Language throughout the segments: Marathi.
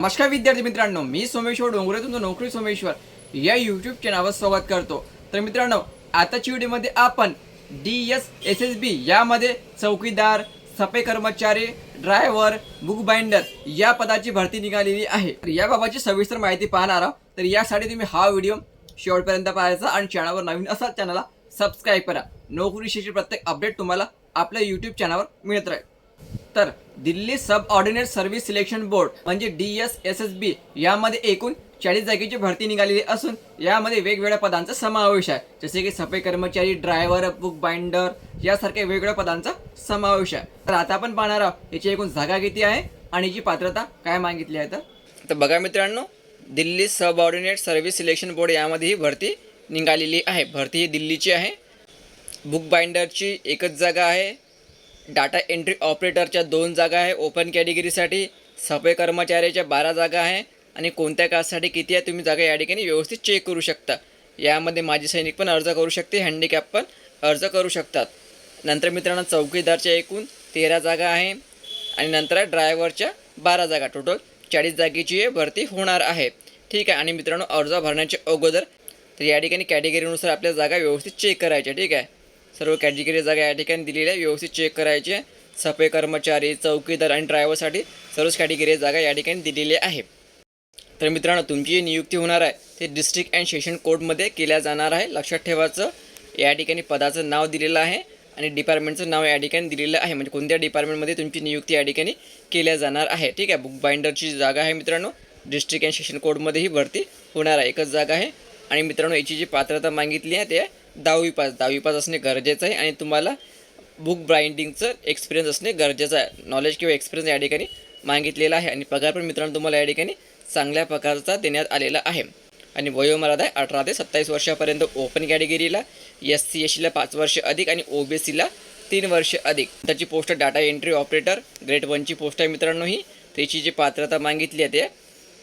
नमस्कार विद्यार्थी मित्रांनो मी सोमेश्वर डोंगरे तुमचं नोकरी सोमेश्वर या यूट्यूब चॅनलवर स्वागत करतो. तर मित्रांनो आताच्या व्हिडिओमध्ये आपण D S S S B यामध्ये चौकीदार सफाई कर्मचारी ड्रायव्हर बुक बाइंडर या पदाची भरती निघालेली आहे. तर याबाबतची सविस्तर माहिती पाहणार आहोत. तर यासाठी तुम्ही हा व्हिडिओ शेवटपर्यंत पाहायचा आणि चॅनलवर नवीन असाल चॅनलला सबस्क्राईब करा. नोकरीशी प्रत्येक अपडेट तुम्हाला आपल्या यूट्यूब चॅनलवर मिळत राहील. तर Delhi subordinate service selection board म्हणजे D S S S B यामध्ये एकूण चाळीस जागेची भरती निघालेली असून यामध्ये वेगवेगळ्या पदांचा समावेश आहे. जसे की सफाई कर्मचारी ड्रायव्हर बुक बाइंडर यासारख्या वेगवेगळ्या पदांचा समावेश आहे. तर आता आपण पाहणार आहोत याची एकूण जागा किती आहे आणि याची पात्रता काय मागितली आहे तर? तर बघा मित्रांनो Delhi subordinate service selection board यामध्ये ही भरती निघालेली आहे. भरती ही दिल्लीची आहे. बुक बाइंडरची एकच जागा आहे. डाटा एंट्री ऑपरेटरच्या दोन जागा आहे. ओपन कॅटेगरीसाठी सफाई कर्मचाऱ्याच्या बारा जागा आहे. आणि कोणत्या कास्टसाठी किती आहे तुम्ही जागा या ठिकाणी व्यवस्थित चेक करू शकता. यामध्ये माजी सैनिक पण अर्ज करू शकते हँडिकॅप पण अर्ज करू शकतात. नंतर मित्रांनो चौकीदारच्या एकूण तेरा जागा आहे. आणि नंतर ड्रायव्हरच्या बारा जागा. टोटल चाळीस जागेची भरती होणार आहे. ठीक आहे. आणि मित्रांनो अर्ज भरण्याच्या अगोदर तर या ठिकाणी कॅटेगरीनुसार आपल्या जागा व्यवस्थित चेक करायच्या. ठीक आहे. सर्व कॅटेगरी जागा या ठिकाणी दिलेल्या आहे व्यवस्थित चेक करायचे. सफाई कर्मचारी चौकीदार आणि ड्रायव्हरसाठी सर्वच कॅटेगरी जागा या ठिकाणी दिलेली आहे. तर मित्रांनो तुमची जी नियुक्ती होणार आहे ते डिस्ट्रिक्ट अँड सेशन कोर्टमध्ये केल्या जाणार आहे. लक्षात ठेवायचं या ठिकाणी पदाचं नाव दिलेलं आहे आणि डिपार्टमेंटचं नाव या ठिकाणी दिलेलं आहे. म्हणजे कोणत्या डिपार्टमेंटमध्ये तुमची नियुक्ती या ठिकाणी केल्या जाणार आहे. ठीक आहे बुक बाइंडरची जागा आहे मित्रांनो. डिस्ट्रिक्ट अँड सेशन कोर्टमध्ये ही भरती होणार आहे. एकच जागा आहे. आणि मित्रांनो याची जी पात्रता मागितली आहे ते दहावी पास दहावी पास असणे गरजेचं आहे आणि तुम्हाला बुक ब्राइंडिंगचं एक्सपिरियन्स असणे गरजेचं आहे. नॉलेज किंवा एक्सपिरियन्स या ठिकाणी मागितलेला आहे आणि पगार पण मित्रांनो तुम्हाला या ठिकाणी चांगल्या प्रकारचा देण्यात आलेला आहे. आणि वयोमर्यादा आहे अठरा ते सत्तावीस वर्षापर्यंत ओपन कॅटेगरीला एस सी एस सीला पाच वर्ष अधिक आणि ओ बी सीला तीन वर्ष अधिक. त्याची post data entry operator grade वनची पोस्ट आहे मित्रांनो ही. त्याची जी पात्रता मागितली आहे ते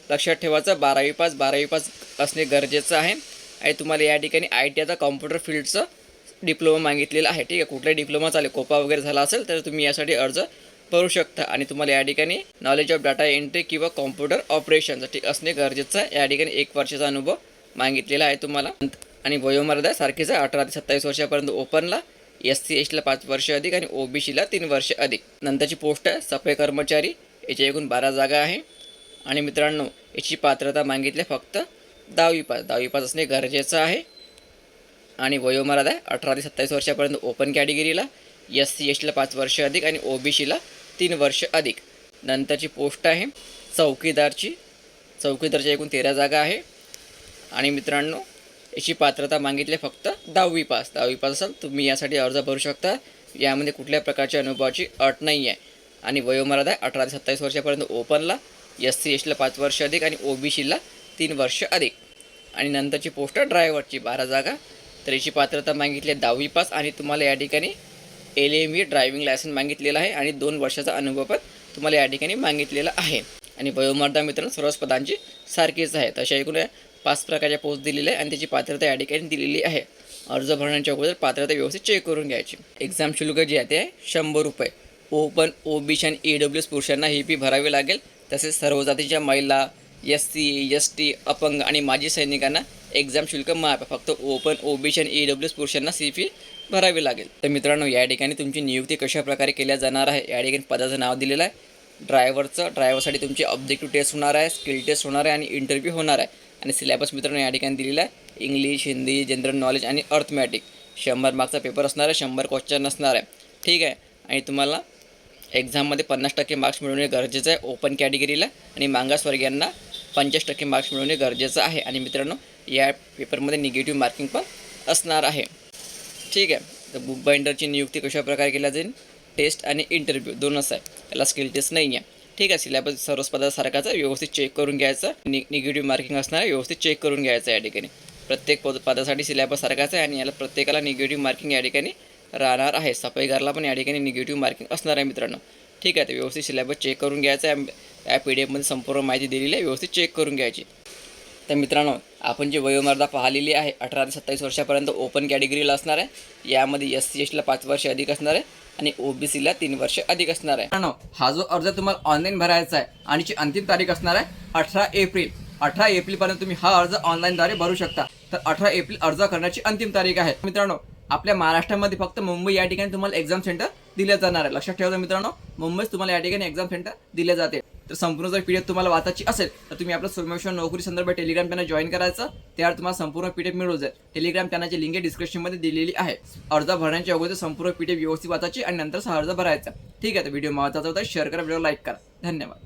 लक्षात ठेवायचं. बारावी पास बारावी पास असणे गरजेचं आहे. आणि तुम्हाला या ठिकाणी आय टी आता कॉम्प्युटर फील्डचं डिप्लोमा मागितलेला आहे. ठीक आहे कुठलाही डिप्लोमा चालेल कोपा वगैरे झाला असेल तर तुम्ही यासाठी अर्ज करू शकता. आणि तुम्हाला या ठिकाणी नॉलेज ऑफ डाटा एंट्री किंवा कॉम्प्युटर ऑपरेशन ठीक असणे गरजेचं आहे. या ठिकाणी एक वर्षाचा अनुभव मागितलेला आहे तुम्हाला. आणि वयोमर्यादा सारखीच आहे अठरा ते सत्तावीस वर्षापर्यंत ओपनला एस सी एसला पाच वर्ष अधिक आणि ओ बी सीला तीन वर्ष अधिक. नंतरची पोस्ट आहे सफाई कर्मचारी याची एकूण बारा जागा आहे. आणि मित्रांनो याची पात्रता मागितली फक्त दहावी पास दहावी पास असणे गरजेचं आहे. आणि वयोमर्यादा आहे अठरा ते सत्तावीस वर्षापर्यंत ओपन कॅटेगरीला एस सी एस पाच वर्ष अधिक आणि ओ बी सीला तीन वर्ष अधिक. नंतरची पोस्ट आहे चौकीदारची. चौकीदारच्या एकूण तेरा जागा आहे. आणि मित्रांनो याची पात्रता मागितली फक्त दहावी पास. दहावी पास असाल तुम्ही यासाठी अर्ज भरू शकता. यामध्ये कुठल्या प्रकारच्या अनुभवाची अट नाही आहे आणि वयोमर्यादा आहे अठरा ते सत्तावीस वर्षापर्यंत ओपनला एस सी एस पाच वर्ष अधिक आणि ओ बी सीला तीन वर्ष अधिक आणि नंतरची पोस्ट ड्रायव्हरची बारा जागा. तर याची पात्रता मागितली आहे दहावी पास आणि तुम्हाला या ठिकाणी L M V driving licence मागितलेला आहे आणि दोन वर्षाचा अनुभव पण तुम्हाला या ठिकाणी मागितलेला आहे. आणि वयोमर्दा मित्रांनो सर्वच पदांची सारखीच आहे. तशा एकूण पाच प्रकारच्या पोस्ट दिलेल्या आहे आणि त्याची पात्रता या ठिकाणी दिलेली आहे. अर्ज भरण्याच्या अगोदर पात्रता व्यवस्थित चेक करून घ्यायची. एक्झाम शुल्क जे आहे ते आहे शंभर रुपये. ओपन ओ बी आणि ई डब्ल्यू एस पुरुषांना ही फी भरावी लागेल. तसेच सर्व जातीच्या महिला एस सी एस टी अपंग आणि माजी सैनिकांना एक्झाम शुल्क माफ फक्त ओपन ओ बी सी आणि ई डब्ल्यू एस पुरुषांना सी फी भरावी लागेल. तर मित्रांनो या ठिकाणी तुमची नियुक्ती कशा प्रकारे केल्या जाणार आहे या ठिकाणी पदाचं नाव दिलेलं आहे. ड्रायव्हरचं ड्रायव्हरसाठी तुमची ऑब्जेक्टिव्ह टेस्ट होणार आहे स्किल टेस्ट होणार आहे आणि इंटरव्ह्यू होणार आहे. आणि सिलेबस मित्रांनो या ठिकाणी दिलेला आहे. इंग्लिश हिंदी जनरल नॉलेज आणि अर्थमॅटिक शंभर मार्कचा पेपर असणार आहे शंभर क्वेश्चन असणार आहे. ठीक आहे? आणि तुम्हाला एक्झाममध्ये पन्नास टक्के मार्क्स मिळवणे गरजेचं आहे ओपन कॅटेगरीला आणि मागासवर्गीयांना पंचवीस टक्के मार्क्स मिळवणे गरजेचं आहे. आणि मित्रांनो या पेपरमध्ये निगेटिव्ह मार्किंग पण असणार आहे. ठीक आहे. तर बुक बाइंडरची नियुक्ती कशाप्रकारे केली केल्या जाईल? टेस्ट आणि इंटरव्ह्यू दोनच आहे. याला स्किल टेस्ट नाही आहे. ठीक आहे. सिलेबस सर्व पदासारखाच व्यवस्थित चेक करून घ्यायचं. नि निगेटिव्ह मार्किंग असणार व्यवस्थित चेक करून घ्यायचं या ठिकाणी. प्रत्येक पद पदासाठी सिलेबस सारखाच आहे आणि याला प्रत्येकाला निगेटिव्ह मार्किंग या ठिकाणी राहणार आहे. सफाईगारला पण या ठिकाणी निगेटिव्ह मार्किंग असणार आहे मित्रांनो. ठीक आहे. तर व्यवस्थित सिलेबस चेक करून घ्यायचं आहे. या पी डी एफमध्ये संपूर्ण माहिती दिलेली आहे. व्यवस्थित चेक करून घ्यायची. तर मित्रांनो आपण जी वयोमर्यादा पाहिलेली आहे अठरा ते सत्तावीस वर्षापर्यंत ओपन कॅटेगरीला असणार आहे. यामध्ये एस सी एसला पाच वर्ष अधिक असणार आहे आणि ओबीसीला तीन वर्ष अधिक असणार आहे. मित्रांनो, हा जो अर्ज तुम्हाला ऑनलाईन भरायचा आहे आणि जी अंतिम तारीख असणार आहे अठरा एप्रिल. अठरा एप्रिलपर्यंत तुम्ही हा अर्ज ऑनलाईनद्वारे भरू शकता. तर अठरा एप्रिल अर्ज करण्याची अंतिम तारीख आहे. मित्रांनो आपल्या महाराष्ट्रामध्ये फक्त मुंबई या ठिकाणी तुम्हाला एक्झाम सेंटर दिले जाणार आहे. लक्षात ठेवा मित्रांनो मुंबईत तुम्हाला या ठिकाणी एक्झाम सेंटर दिले जाते. तर संपूर्ण जर पीडीएफ तुम्हाला वाचायची असेल तर तुम्ही आपलं सोमेश्वर नोकरी संदर्भात टेलिग्राम चॅनल जॉईन करायचं. त्यावर तुम्हाला संपूर्ण पीठ मिळू जाईल. टेलिग्राम चॅनलची लिंक डिस्क्रिप्शनमध्ये दिलेली आहे. अर्ज भरण्याच्या अगोदर संपूर्ण पीडीएफ व्यवस्थित वाचायची आणि नंतर अर्ज भरायचा. ठीक आहे तर व्हिडिओ महत्त्वाचा होता. शेअर करा व्हिडिओ लाईक करा. धन्यवाद.